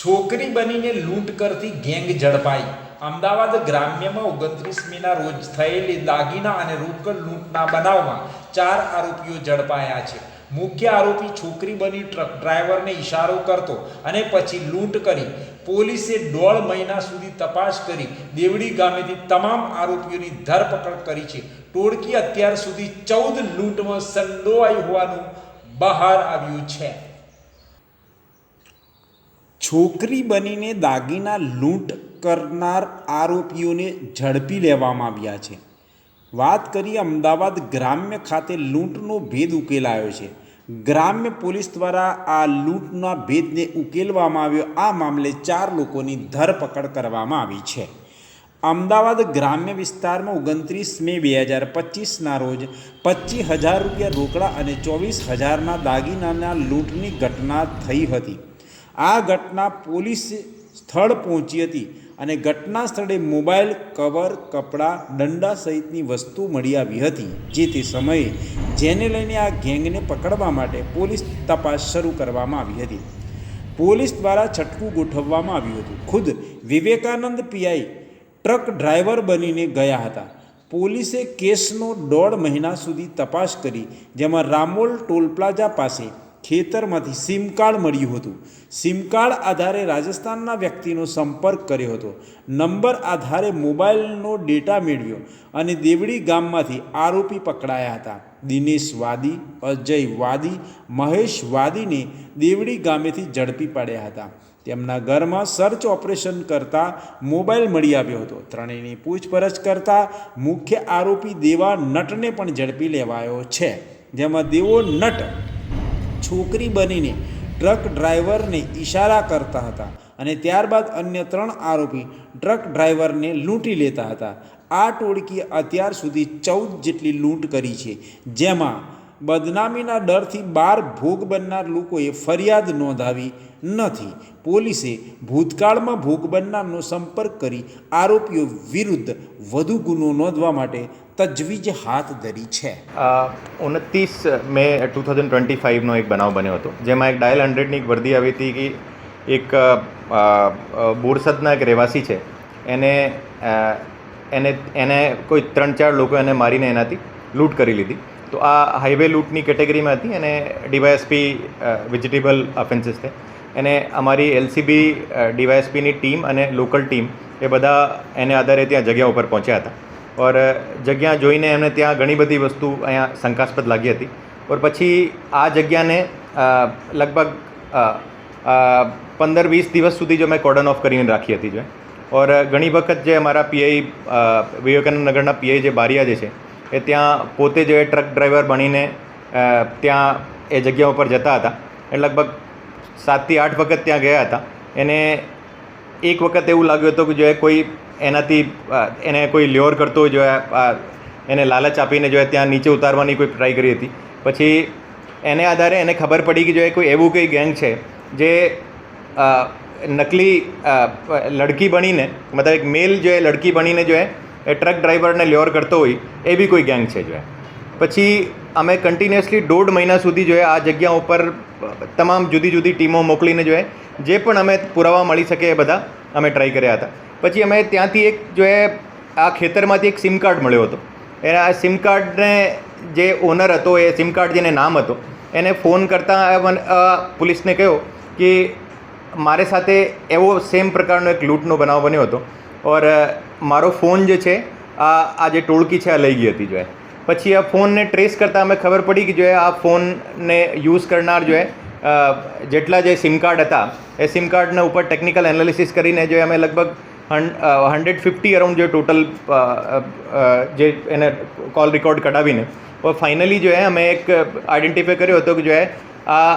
છોકરી બનીને લૂંટ કરતી ગેંગ ઝડપાઈ. અમદાવાદ ગ્રામ્યમાં ઓગણત્રીસ મેના રોજ થયેલી દાગીના અને રોકડ લૂંટના બનાવમાં ચાર આરોપીઓ ઝડપાયા છે. મુખ્ય આરોપી છોકરી બની ટ્રક ડ્રાઈવરને ઇશારો કરતો અને પછી લૂંટ કરી પોલીસે દોઢ મહિના સુધી તપાસ કરી દેવડી ગામેથી તમામ આરોપીઓની ધરપકડ કરી છે. ટોળકી અત્યાર સુધી ચૌદ લૂંટમાં સંડોવાઈ હોવાનું બહાર આવ્યું છે. છોકરી બનીને દાગીના લૂંટ કરનાર આરોપીઓને ઝડપી લેવામાં આવ્યા છે. વાત કરીએ અમદાવાદ ગ્રામ્ય ખાતે લૂંટનો ભેદ ઉકેલાયો છે. ગ્રામ્ય પોલીસ દ્વારા આ લૂંટના ભેદને ઉકેલવામાં આવ્યો. આ મામલે ચાર લોકોની ધરપકડ કરવામાં આવી છે. અમદાવાદ ગ્રામ્ય વિસ્તારમાં ઓગણત્રીસ મે બે હજાર પચીસના રોજ પચીસ હજાર રૂપિયા રોકડા અને ચોવીસ હજારના દાગીનાના લૂંટની ઘટના થઈ હતી. આ ઘટના પોલીસ સ્થળ પહોંચી હતી અને ઘટના સ્થળે મોબાઈલ, કવર, કપડાં, દંડા સહિતની વસ્તુ મળી આવી હતી, જે તે સમયે જેને લઈને આ ગેંગને પકડવા માટે પોલીસ તપાસ શરૂ કરવામાં આવી હતી. પોલીસ દ્વારા છટકું ગોઠવવામાં આવ્યું હતું. ખુદ વિવેકાનંદ પીઆઈ ટ્રક ડ્રાઈવર બનીને ગયા હતા. પોલીસે કેસનો દોઢ મહિના સુધી તપાસ કરી, જેમાં રામોલ ટોલ પ્લાઝા પાસે ખેતરમાંથી સિમ કાર્ડ મળ્યું હતું. સિમ કાર્ડ આધારે રાજસ્થાનના વ્યક્તિનો સંપર્ક કર્યો હતો. નંબર આધારે મોબાઈલનો ડેટા મેળવ્યો અને દેવડી ગામમાંથી આરોપી પકડાયા હતા. દિનેશ વાદી અજય વાદી મહેશ વાદીને દેવડી ગામેથી ઝડપી પાડ્યા હતા. તેમના ઘરમાં સર્ચ ઓપરેશન કરતા મોબાઈલ મળી આવ્યો હતો. ત્રણેયની પૂછપરછ કરતા મુખ્ય આરોપી દેવા નટને પણ ઝડપી લેવાયો છે. જેમાં દેવો નટ છોકરી બનીને ટ્રક ડ્રાઈવરને ઈશારા કરતા હતા અને ત્યારબાદ અન્ય ત્રણ આરોપી ટ્રક ડ્રાઈવરને લૂંટી લેતા હતા. આ ટોળકીએ અત્યાર સુધી ચૌદ જેટલી લૂંટ કરી છે, જેમાં બદનામીના ડરથી બાર ભોગ બનનાર લોકોએ ફરિયાદ નોંધાવી નથી. પોલીસે ભૂતકાળમાં ભોગ બનનારનો સંપર્ક કરી આરોપીઓ વિરુદ્ધ વધુ ગુનો નોંધવા માટે તજવીજ હાથ ધરી છે. ઉનત્રીસ મે ટુ થાઉઝન્ડ ટ્વેન્ટી ફાઇવનો એક બનાવ બન્યો હતો, જેમાં એક ડાયલ હંડ્રેડની એક વર્દી આવી હતી કે એક બોરસદના એક રહેવાસી છે. એને એને એને કોઈ ત્રણ ચાર લોકો એને મારીને એનાથી લૂંટ કરી લીધી. તો આ હાઈવે લૂંટની કેટેગરીમાં હતી અને ડીવાયએસપી વેજીટેબલ ઓફેન્સીસ છે. એને અમારી એલસીબી ડીવાયએસપીની ટીમ અને લોકલ ટીમ એ બધા એને આધારે ત્યાં જગ્યા ઉપર પહોંચ્યા હતા. ઓર જગ્યા જોઈને એમને ત્યાં ઘણી બધી વસ્તુ અહીંયા શંકાસ્પદ લાગી હતી ઓર પછી આ જગ્યાને લગભગ પંદર વીસ દિવસ સુધી જો મેં કોર્ડન ઓફ કરીને રાખી હતી જો ઓર ઘણી વખત જે અમારા પીઆઈ વિવેકાનંદ નગરના પીઆઈ જે બારિયા જે છે એ ત્યાં પોતે જે ટ્રક ડ્રાઈવર બનીને ત્યાં એ જગ્યા ઉપર જતા હતા. એ લગભગ સાતથી આઠ વખત ત્યાં ગયા હતા. એને એક વખત એવું લાગ્યું હતું કે જો કોઈ એનાથી એને કોઈ લ્યોર કરતો હોય, જો એને લાલચ આપીને જોયા ત્યાં નીચે ઉતારવાની કોઈ ટ્રાય કરી હતી. પછી એને આધારે એને ખબર પડી કે જોઈએ કોઈ એવું કંઈ ગેંગ છે, જે નકલી લડકી બનીને, મતલબ એક મેલ જો એ લડકી બનીને જો એ ટ્રક ડ્રાઈવરને લ્યોર કરતો હોય, એ બી કોઈ ગેંગ છે જો એ. પછી અમે કન્ટિન્યુઅસલી દોઢ મહિના સુધી જો એ આ જગ્યા ઉપર તમામ જુદી જુદી ટીમો મોકલીને જો એ, જે પણ અમે પુરાવા મળી શકે એ બધા અમે ટ્રાય કર્યા હતા. પછી અમે ત્યાંથી એક જો એ આ ખેતરમાંથી એક સિમ કાર્ડ મળ્યો હતો. એના આ સિમ કાર્ડને જે ઓનર હતો, એ સિમ કાર્ડ જેને નામ હતો, એને ફોન કરતાં પોલીસને કહ્યો કે મારે સાથે એવો સેમ પ્રકારનો એક લૂંટનો બનાવ બન્યો હતો. ઓર મારો ફોન જે છે, આ આ જે ટોળકી છે, આ લઈ ગઈ હતી જો પછી આ ફોનને ટ્રેસ કરતાં અમે ખબર પડી કે જો આ ફોનને યુઝ કરનાર જો જેટલા જે સિમ કાર્ડ હતા, એ સિમ કાર્ડના ઉપર ટેકનિકલ એનાલિસિસ કરીને જો અમે લગભગ હંડ્રેડ ફિફ્ટી અરાઉન્ડ જે ટોટલ જે એને કોલ રેકોર્ડ કઢાવીને ફાઇનલી જો એ અમે એક આઈડેન્ટિફાય કર્યો હતો કે જો એ આ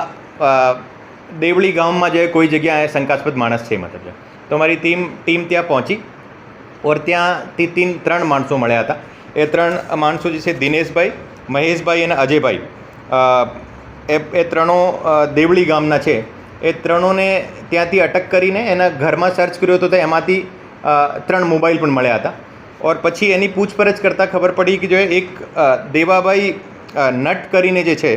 દેવળી ગામમાં જે કોઈ જગ્યાએ શંકાસ્પદ માણસ છે, મતલબ છે. તો મારી ટીમ ટીમ ત્યાં પહોંચી, ઓર ત્યાંથી તીન, ત્રણ માણસો મળ્યા હતા એ ત્રણ માણસો જે છે, દિનેશભાઈ, મહેશભાઈ અને અજયભાઈ એ એ ત્રણો દેવળી ગામના છે. એ ત્રણોને ત્યાંથી અટક કરીને એના ઘરમાં સર્ચ કર્યો હતો તો એમાંથી ત્રણ મોબાઈલ પણ મળ્યા હતા. ઓર પછી એની પૂછપરછ કરતાં ખબર પડી કે જો એક દેવાભાઈ નટ કરીને જે છે,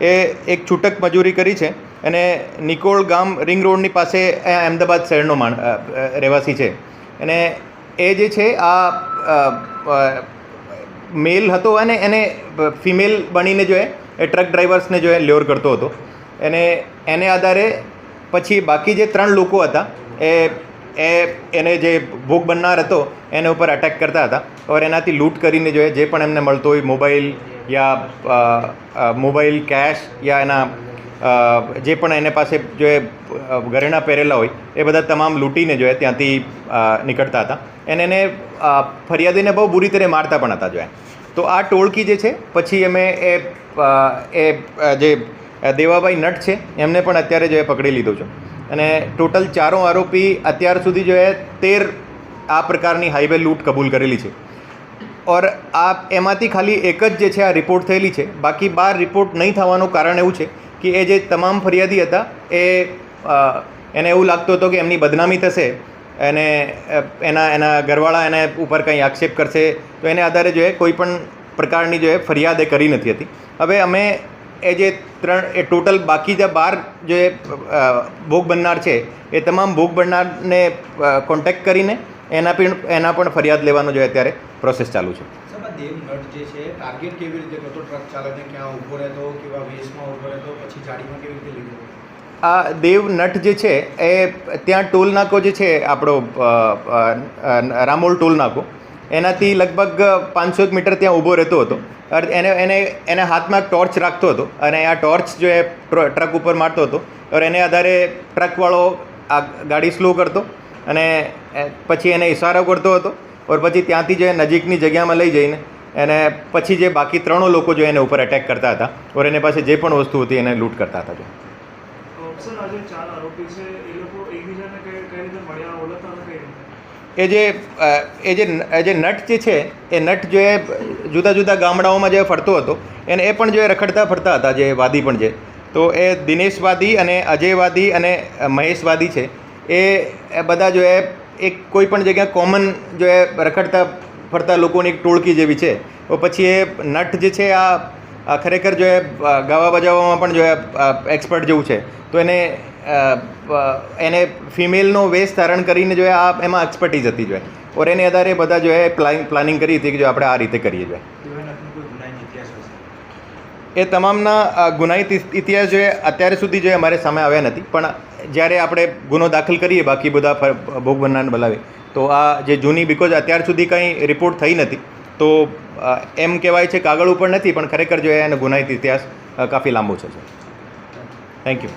એ એક છૂટક મજૂરી કરી છે. અને નિકોળ ગામ રિંગ રોડની પાસે અમદાવાદ શહેરનો માણ રહેવાસી છે. અને એ જે છે આ મેલ હતો અને એને ફિમેલ બનીને જો એ એ ટ્રક ડ્રાઈવર્સને જો એ લ્યોર કરતો હતો. એને એને આધારે પછી બાકી જે ત્રણ લોકો હતા, એ એ, એને જે ભોગ બનનાર હતો, એને ઉપર અટેક કરતા હતા. ઓર એનાથી લૂંટ કરીને જો જે પણ એમને મળતો હોય મોબાઈલ યા મોબાઈલ કેશ યા એના જે પણ એને પાસે જો એ ઘરેણાં પહેરેલા હોય, એ બધા તમામ લૂંટીને જો ત્યાંથી નીકળતા હતા. અને એને ફરિયાદીને બહુ બુરી રીતે મારતા પણ હતા જો તો આ ટોળકી જે છે, પછી અમે એ એ જે દેવાભાઈ નટ છે, એમને પણ અત્યારે જો એ પકડી લીધો છે. અને ટોટલ ચારો આરોપી અત્યાર સુધી જો એ તેર આ પ્રકારની હાઈવે લૂંટ કબૂલ કરેલી છે. ઓર આ એમાંથી ખાલી એક જ જે છે, આ રિપોર્ટ થયેલી છે. બાકી બાર રિપોર્ટ નહીં થવાનું કારણ એવું છે કે એ જે તમામ ફરિયાદી હતા, એ એને એવું લાગતું હતું કે એમની બદનામી થશે. અને એના એના ઘરવાળા એને ઉપર કંઈ આક્ષેપ કરશે, તો એને આધારે જો એ કોઈ પણ પ્રકારની જો એ ફરિયાદ એ કરી નથી હતી. હવે અમે એ જે ત્રણ, એ ટોટલ બાકી જે બાર જે ભોગ બનનાર છે, એ તમામ ભોગ બનનારને કોન્ટેક્ટ કરીને એના પણ એના પણ ફરિયાદ લેવાનો જો અત્યારે પ્રોસેસ ચાલુ છે. ટાર્ગેટ કેવી રીતે ક્યાં ઊભો રહેતો, કેવા વેસમાં ઊભો રહેતો, પછી જાડીમાં કેવી રીતે લીધો આ દેવનટ જે છે, એ ત્યાં ટોલ નાકો જે છે, આપણો રામોલ ટોલ નાકો, એનાથી લગભગ પાંચસો એક મીટર ત્યાં ઊભો રહેતો હતો. એને એને એને હાથમાં ટોર્ચ રાખતો હતો અને આ ટોર્ચ જો એ ટ્રક ઉપર મારતો હતો. और એને આધારે ટ્રકવાળો આ ગાડી સ્લો કરતો અને પછી એને ઇશારો કરતો હતો ઓર પછી ત્યાંથી જે નજીકની જગ્યામાં લઈ જઈને એને પછી જે બાકી ત્રણો લોકો જો એને ઉપર અટેક કરતા હતા ઓર એની પાસે જે પણ વસ્તુ હતી એને લૂંટ કરતા હતા જો. સર આજે ચાર આરોપી છે. એ લોકો એકબીજાને કઈ રીતે મળ્યા, ઓળખતા કઈ એ જે એ જે એ જે નટ જે છે, એ નટ જો જુદા જુદા ગામડાઓમાં જે ફરતો હતો, એને એ પણ જો એ રખડતા ફરતા હતા, જે વાદી પણ છે તો એ દિનેશવાદી અને અજયવાદી અને મહેશવાદી છે. એ બધા જો એ, એક કોઈ પણ જગ્યા કોમન જો એ રખડતા ફરતા લોકોની એક ટોળકી જેવી છે. તો પછી એ નટ જે છે, આ ખરેખર જો એ ગાવા બજાવવામાં પણ જો એ એક્સપર્ટ જેવું છે, તો એને એને ફિમેલનો વેશ ધારણ કરીને જો આ એમાં એક્સપર્ટીઝ હતી જો ઓર એની આધારે બધા જો એ પ્લાનિંગ કરી હતી કે જો આપણે આ રીતે કરીએ જોઈએ એ. તમામના ગુનાહિત ઇતિહાસ જોઈએ અત્યારે સુધી જો અમારે સામે આવ્યા નથી, પણ જ્યારે આપણે ગુનો દાખલ કરીએ, બાકી બધા ભોગ બનનારને બોલાવીએ, તો આ જે જૂની બિકોઝ અત્યાર સુધી કંઈ રિપોર્ટ થઈ નથી, તો એમ કહેવાય છે કાગળ ઉપર નથી, પણ ખરેખર જો એનો ગુનાહિત ઇતિહાસ કાફી લાંબો છે થેન્ક યુ